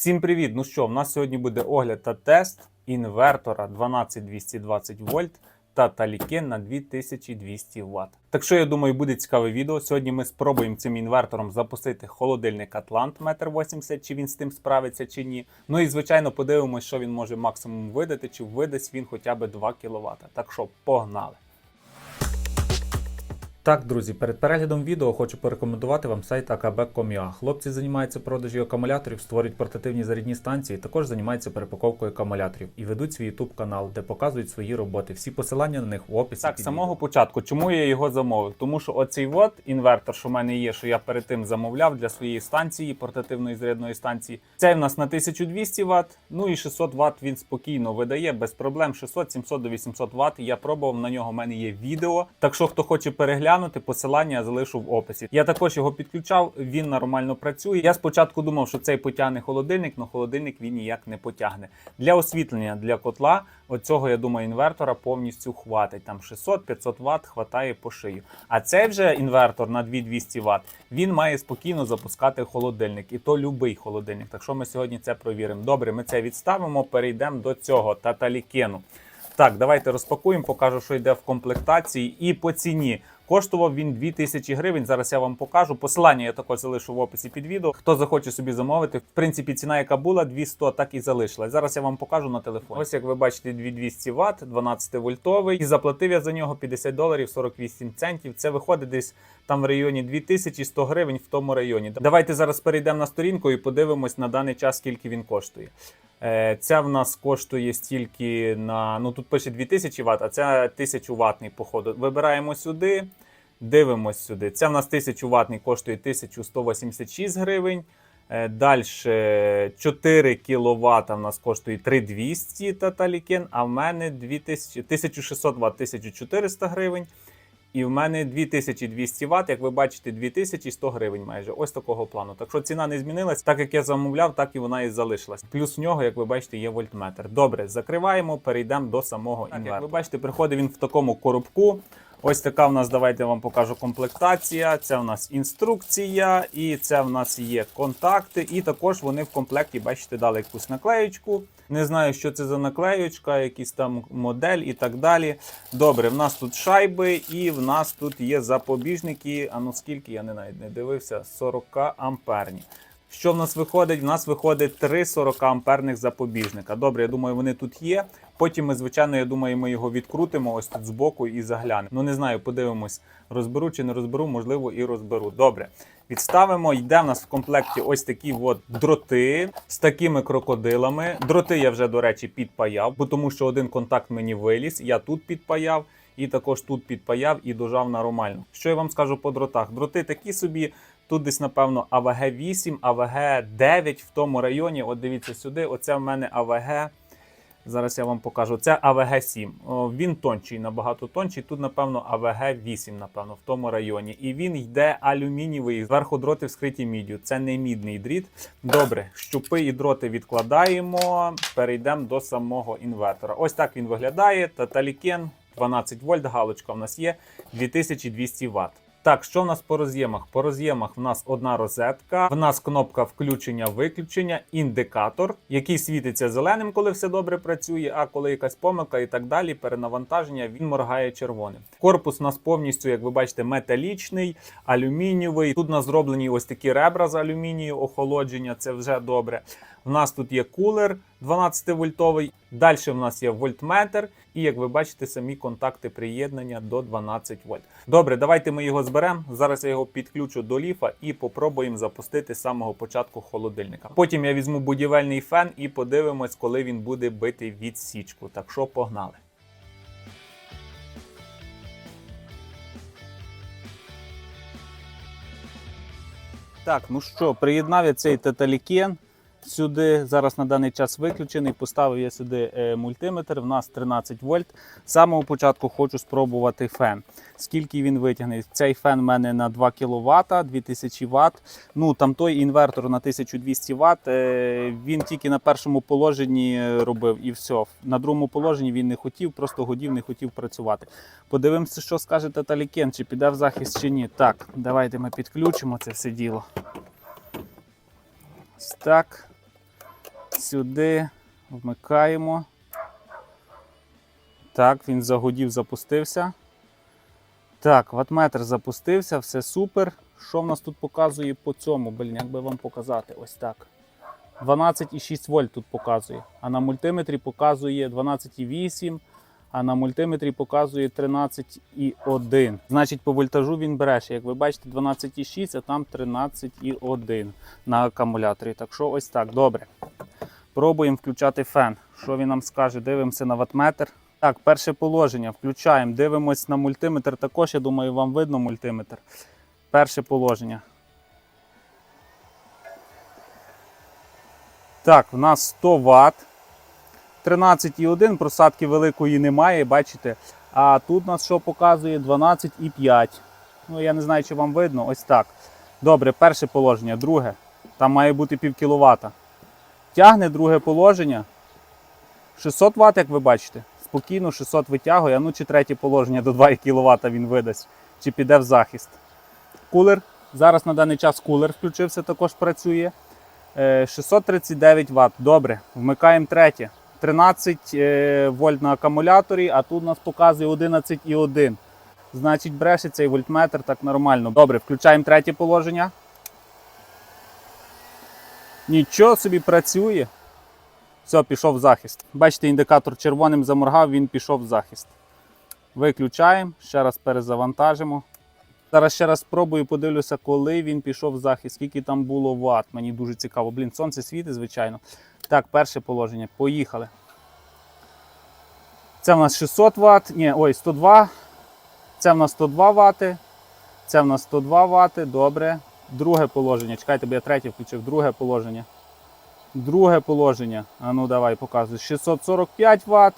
Всім привіт! Ну що, в нас сьогодні буде огляд та тест інвертора 12220 вольт та Талікен на 2200 Вт. Так що я думаю, буде цікаве відео. Сьогодні ми спробуємо цим інвертором запустити холодильник Атлант 1,80 м, чи він з тим справиться чи ні. Ну і звичайно подивимося, що він може максимум видати, чи видасть він хоча б 2 кВт. Так що погнали! Так, друзі, перед переглядом відео хочу порекомендувати вам сайт akb.com.ua. Хлопці займаються продажі акумуляторів, створюють портативні зарядні станції, також займаються перепаковкою акумуляторів і ведуть свій YouTube канал, де показують свої роботи. Всі посилання на них в описі. Так, з самого початку, чому я його замовив? Тому що оцей от інвертор, що в мене є, що я перед тим замовляв для своєї станції, портативної зарядної станції. Цей в нас на 1200 Вт, ну і 600 Вт він спокійно видає без проблем. 600, 700 до 800 Вт. Я пробував на нього. в мене є відео. Так що, хто хоче переглянути, посилання я залишу в описі. Я також його підключав, він нормально працює. Я спочатку думав, що цей потягне холодильник, але холодильник він ніяк не потягне. Для освітлення для котла оцього, я думаю, інвертора повністю хватить. Там 600-500 Вт хватає по шию. А цей вже інвертор на 2200 Вт, він має спокійно запускати холодильник, і то любий холодильник. Так що ми сьогодні це провіримо. Добре, ми це відставимо, перейдемо до цього таталікену. Так, давайте розпакуємо, покажу, що йде в комплектації. І по ціні коштував він 2000 гривень. Зараз я вам покажу. Посилання я також залишу в описі під відео. Хто захоче собі замовити, в принципі, ціна, яка була 200, так і залишилась. Зараз я вам покажу на телефоні. Ось як ви бачите, 2200 Вт, 12 вольтовий. І заплатив я за нього 50 доларів 48 центів. Це виходить десь там в районі 2100 гривень в тому районі. Давайте зараз перейдемо на сторінку і подивимось на даний час, скільки він коштує. Е, Ця в нас коштує стільки на. Ну тут пише 2000 Вт, а це 1000 ватний походу. Вибираємо сюди, дивимось сюди. Це в нас 1000 ватний коштує 1186 гривень. Далі 4 кВт в нас коштує 3200 таталікен, а в мене 2000, 1600 Вт 1400 гривень. І в мене 2200 Вт, як ви бачите, 2100 гривень майже. Ось такого плану. Так що ціна не змінилась. Так як я замовляв, так і вона і залишилась. Плюс в нього, як ви бачите, є вольтметр. Добре, закриваємо, перейдемо до самого так, інвертора. Як ви бачите, приходить він в такому коробку. Ось така в нас, давайте я вам покажу комплектація. Це в нас інструкція, і це в нас є контакти. І також вони в комплекті, бачите, дали якусь наклеючку. Не знаю, що це за наклеючка, якийсь там модель і так далі. Добре, в нас тут шайби, і в нас тут є запобіжники. А ну скільки я не навіть не дивився, 40 амперні. Що в нас виходить? В нас виходить три 40 амперних запобіжника. Добре, я думаю, вони тут є. Потім ми, звичайно, я думаю, ми його відкрутимо ось тут збоку і заглянемо. Ну не знаю, подивимось, розберу чи не розберу, можливо, і розберу. Добре. Відставимо, йде в нас в комплекті ось такі от дроти з такими крокодилами. Дроти я вже, до речі, підпаяв, бо тому що один контакт мені виліз. Я тут підпаяв. І також тут підпаяв і дожав нормально. Що я вам скажу по дротах? Дроти такі собі. Тут десь, напевно, АВГ 8, АВГ 9 в тому районі. От дивіться сюди. Оце в мене АВГ. Зараз я вам покажу. Це АВГ 7. Він тончий, набагато тончий. Тут, напевно, АВГ 8, напевно, в тому районі. І він йде алюмінієвий. Зверху дроти вскриті міддю. Це не мідний дріт. Добре, щупи і дроти відкладаємо. Перейдемо до самого інвертора. Ось так він виглядає. Таталікен 12 вольт. Галочка в нас є 2200 Вт. Так, що в нас по роз'ємах? По роз'ємах в нас одна розетка, в нас кнопка включення-виключення, індикатор, який світиться зеленим, коли все добре працює, а коли якась помилка і так далі, перенавантаження, він моргає червоним. Корпус у нас повністю, як ви бачите, металічний, алюмінієвий. Тут у нас зроблені ось такі ребра з алюмінію, охолодження, це вже добре. У нас тут є кулер 12-вольтовий. Далі в нас є вольтметр, і як ви бачите, самі контакти приєднання до 12 вольт. Добре, давайте ми його зберемо. Зараз я його підключу до ліфа і попробуємо запустити з самого початку холодильника. Потім я візьму будівельний фен і подивимось, коли він буде бити відсічку. Так що погнали. Так, ну що, приєднав я цей теталікен. Сюди зараз на даний час виключений. Поставив я сюди е, мультиметр. В нас 13 вольт. З самого початку хочу спробувати фен. Скільки він витягне? Цей фен в мене на 2 кВт, 2000 Вт. Ну там той інвертор на 1200 Вт. е, Він тільки на першому положенні робив і все. На другому положенні він не хотів, просто годів не хотів працювати. Подивимося, що скаже Таталікен, чи піде в захист чи ні. Так, давайте ми підключимо це все діло. Так. Сюди вмикаємо. Так, він загудів, запустився. Так, ватметр запустився, все супер. Що в нас тут показує по цьому? Блін, як би вам показати? Ось так. 12,6 вольт тут показує. А на мультиметрі показує 12,8, а на мультиметрі показує 13,1. Значить, по вольтажу він бреше. Як ви бачите, 12,6, а там 13,1 на акумуляторі. Так що ось так, добре. Пробуємо включати фен. Що він нам скаже? Дивимося на ватметр. Так, перше положення. Включаємо. Дивимось на мультиметр. Також, я думаю, вам видно мультиметр. Перше положення. Так, в нас 100 Вт. 13,1, просадки великої немає, бачите. А тут нас що показує 12,5. Ну, я не знаю, чи вам видно. Ось так. Добре, перше положення. Друге. Там має бути пів кіловата. Тягне друге положення. 600 Вт, як ви бачите. Спокійно 600 витягує. Ну чи третє положення до 2 кВт він видасть, чи піде в захист. Кулер. Зараз на даний час кулер включився, також працює. Е, 639 Вт. Добре. Вмикаємо третє. 13 е, вольт на акумуляторі, а тут нас показує 11,1. Значить, бреше цей вольтметр так нормально. Добре, включаємо третє положення. Нічого собі працює. Все, пішов в захист. Бачите, індикатор червоним заморгав, він пішов в захист. Виключаємо, ще раз перезавантажимо. Зараз ще раз спробую, подивлюся, коли він пішов в захист, скільки там було ватт. Мені дуже цікаво. Блін, сонце світить, звичайно. Так, перше положення. Поїхали. Це в нас 600 Вт. Ні, ой, 102. Це в нас 102 Вт. Це в нас 102 Вт. Добре. Друге положення. Чекайте, бо я третє включив. Друге положення. Друге положення. А ну давай показуй. 645 Вт.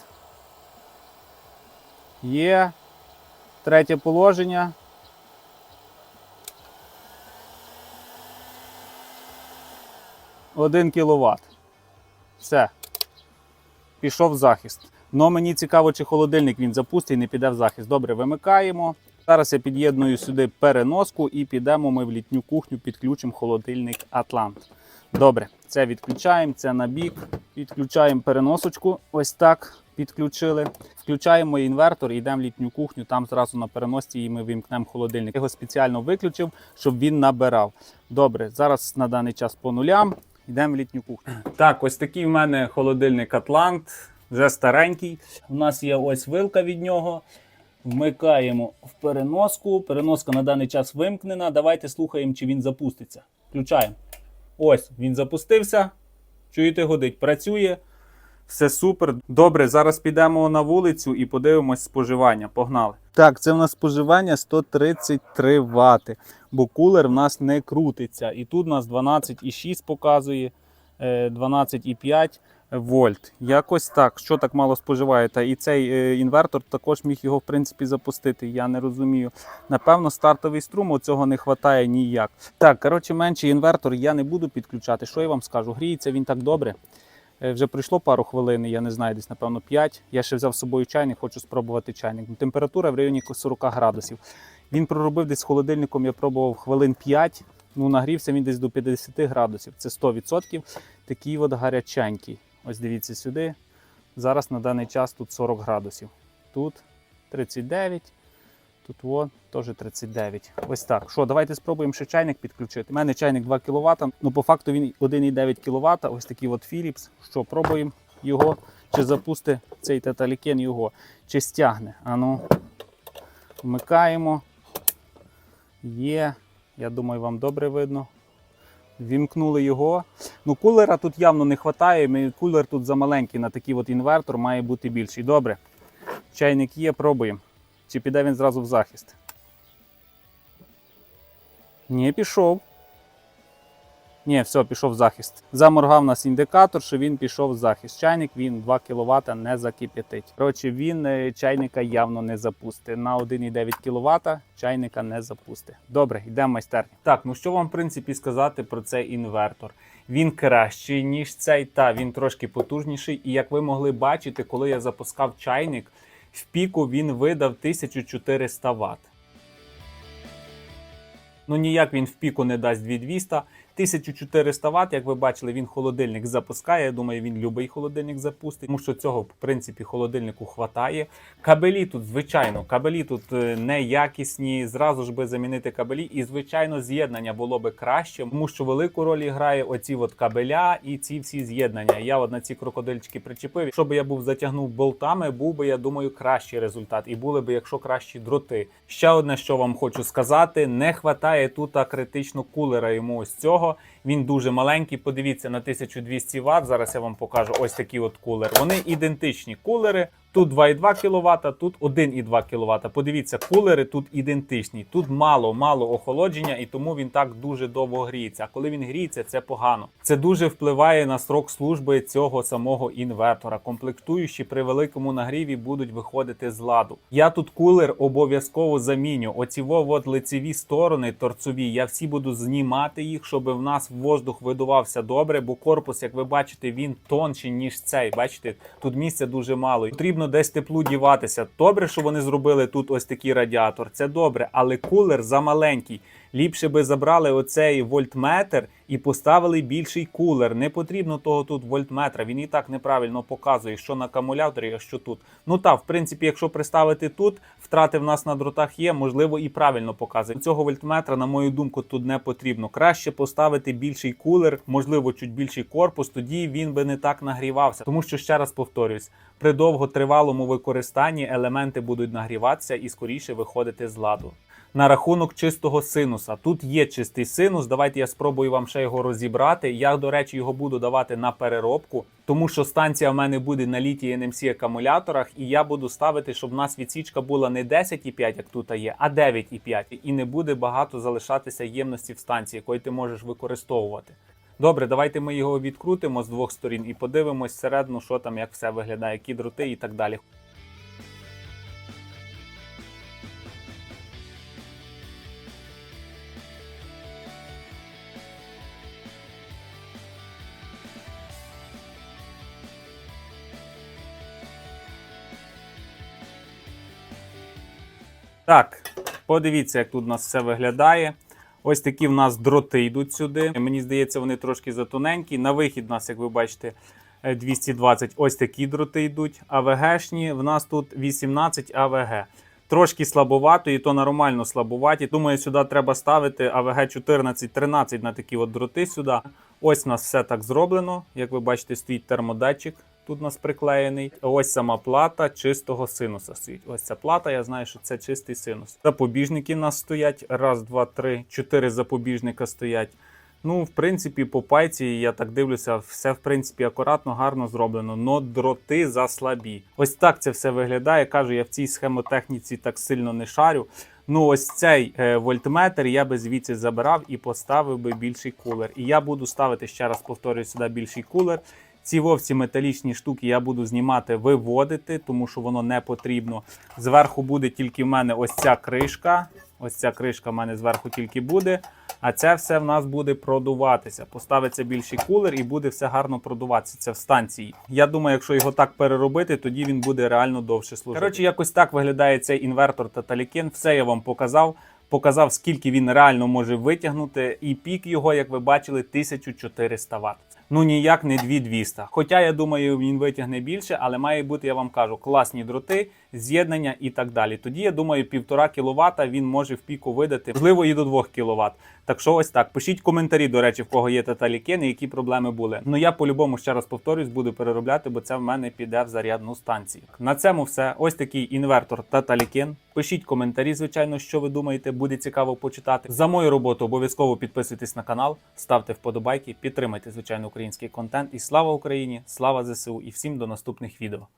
Є. Третє положення. Один кіловат. Все. Пішов в захист. Но мені цікаво, чи холодильник він запустить і не піде в захист. Добре, вимикаємо. Зараз я під'єдную сюди переноску і підемо ми в літню кухню, підключимо холодильник Атлант. Добре, це відключаємо, це на бік. Підключаємо переносочку. Ось так підключили. Включаємо інвертор і йдемо в літню кухню. Там зразу на переносці і ми вимкнемо холодильник. Я його спеціально виключив, щоб він набирав. Добре, зараз на даний час по нулям. Йдемо в літню кухню. Так, ось такий в мене холодильник Атлант, вже старенький. У нас є ось вилка від нього. Вмикаємо в переноску. Переноска на даний час вимкнена. Давайте слухаємо, чи він запуститься. Включаємо. Ось, він запустився. Чуєте, годить, працює. Все супер. Добре, зараз підемо на вулицю і подивимось споживання. Погнали. Так, це в нас споживання 133 Вт, бо кулер в нас не крутиться. І тут у нас 12,6 показує, е, 12,5 вольт. Якось так. Що так мало споживає? Та і цей е, інвертор також міг його в принципі запустити. Я не розумію. Напевно, стартовий струм цього не вистачає ніяк. Так, коротше, менший інвертор я не буду підключати. Що я вам скажу? Гріється він так добре. Е, Вже пройшло пару хвилин, я не знаю, десь, напевно, 5. Я ще взяв з собою чайник, хочу спробувати чайник. Температура в районі 40 градусів. Він проробив десь з холодильником, я пробував хвилин 5. Ну, нагрівся він десь до 50 градусів. Це 100%. Такий от гаряченький. Ось дивіться сюди. Зараз на даний час тут 40 градусів. Тут 39. Тут от, теж 39. Ось так. Що, давайте спробуємо ще чайник підключити. У мене чайник 2 кВт. Ну, по факту він 1,9 кВт. Ось такий от Philips. Що, пробуємо його, чи запусти цей теталікен його, чи стягне. Ану, вмикаємо. Є. Я думаю, вам добре видно. Вімкнули його. Ну, кулера тут явно не вистачає. Кулер тут замаленький на такий от інвертор, має бути більший. Добре. Чайник є, пробуємо. Чи піде він зразу в захист? Ні, пішов. Ні, все, пішов захист. Заморгав нас індикатор, що він пішов в захист. Чайник він 2 кВт не закип'ятить. Коротше, він е, чайника явно не запустить. На 1,9 кВт чайника не запустить. Добре, йдемо в майстерню. Так, ну що вам в принципі сказати про цей інвертор? Він кращий, ніж цей, та він трошки потужніший. І як ви могли бачити, коли я запускав чайник, в піку він видав 1400 Вт. Ну ніяк він в піку не дасть 2200. 1400 Вт, як ви бачили, він холодильник запускає. Я думаю, він любий холодильник запустить, тому що цього, в принципі, холодильнику хватає. Кабелі тут, звичайно, кабелі тут е, неякісні. Зразу ж би замінити кабелі. І, звичайно, з'єднання було би краще, тому що велику роль грає оці от кабеля і ці всі з'єднання. Я от на ці крокодильчики причепив. Якщо би я був затягнув болтами, був би, я думаю, кращий результат. І були би, якщо кращі дроти. Ще одне, що вам хочу сказати: не хватає тут критично кулера йому ось цього. того, Він дуже маленький. Подивіться на 1200 Вт. Зараз я вам покажу ось такий от кулер. Вони ідентичні кулери. Тут 2,2 кВт, тут 1,2 кВт. Подивіться, кулери тут ідентичні. Тут мало, мало охолодження, і тому він так дуже довго гріється. А коли він гріється, це погано. Це дуже впливає на срок служби цього самого інвертора. Комплектуючі при великому нагріві будуть виходити з ладу. Я тут кулер обов'язково заміню. Оці от лицеві сторони торцові. Я всі буду знімати їх, щоб в нас воздух видувався добре, бо корпус, як ви бачите, він тонший, ніж цей. Бачите, тут місця дуже мало. Потрібно десь теплу діватися. Добре, що вони зробили тут ось такий радіатор. Це добре, але кулер замаленький. Ліпше би забрали оцей вольтметр і поставили більший кулер. Не потрібно того тут вольтметра. Він і так неправильно показує, що на акумуляторі, а що тут. Ну так, в принципі, якщо приставити тут, втрати в нас на дротах є, можливо, і правильно показує. Цього вольтметра, на мою думку, тут не потрібно. Краще поставити більший кулер, можливо, чуть більший корпус. Тоді він би не так нагрівався. Тому що ще раз повторюсь, при довготривалому використанні елементи будуть нагріватися і скоріше виходити з ладу. На рахунок чистого синуса. Тут є чистий синус. Давайте я спробую вам ще його розібрати. Я, до речі, його буду давати на переробку, тому що станція в мене буде на літій NMC акумуляторах, і я буду ставити, щоб в нас відсічка була не 10,5, як тут є, а 9,5. І не буде багато залишатися ємності в станції, якої ти можеш використовувати. Добре, давайте ми його відкрутимо з двох сторін і подивимось всередину, що там, як все виглядає, які дроти і так далі. Так, подивіться, як тут у нас все виглядає. Ось такі в нас дроти йдуть сюди. Мені здається, вони трошки затоненькі. На вихід у нас, як ви бачите, е, 220. Ось такі дроти йдуть. АВГшні в нас тут 18 АВГ. Трошки слабовато, і то нормально слабуваті. Думаю, сюди треба ставити АВГ 14-13 на такі от дроти сюди. Ось у нас все так зроблено. Як ви бачите, стоїть термодатчик. Тут у нас приклеєний. Ось сама плата чистого синуса стоїть. Ось ця плата, я знаю, що це чистий синус. Запобіжники у нас стоять. Раз, два, три, чотири запобіжника стоять. Ну, в принципі, по пайці, я так дивлюся, все в принципі акуратно, гарно зроблено, но дроти заслабі. Ось так це все виглядає. Кажу, я в цій схемотехніці так сильно не шарю. Ну, ось цей е, вольтметр я би звідси забирав і поставив би більший кулер. І я буду ставити ще раз повторюю сюди більший кулер. Ці вовці металічні штуки я буду знімати, виводити, тому що воно не потрібно. Зверху буде тільки в мене ось ця кришка. Ось ця кришка в мене зверху тільки буде. А це все в нас буде продуватися. Поставиться більший кулер і буде все гарно продуватися. Це в станції. Я думаю, якщо його так переробити, тоді він буде реально довше служити. Коротше, якось так виглядає цей інвертор Таталікен. Все я вам показав. Показав, скільки він реально може витягнути, і пік його, як ви бачили, 1400 Вт. Ну ніяк не 2200. Хоча я думаю, він витягне більше, але має бути, я вам кажу, класні дроти, з'єднання і так далі. Тоді я думаю, 1,5 кВт він може в піку видати, можливо, і до 2 кВт. Так що ось так. Пишіть коментарі, до речі, в кого є таталікени, які проблеми були. Ну я по-любому ще раз повторюсь, буду переробляти, бо це в мене піде в зарядну станцію. На цьому все. Ось такий інвертор таталікен. Пишіть коментарі, звичайно, що ви думаєте, буде цікаво почитати. За мою роботу обов'язково підписуйтесь на канал, ставте вподобайки, підтримайте звичайно український контент. І слава Україні! Слава ЗСУ! І всім до наступних відео.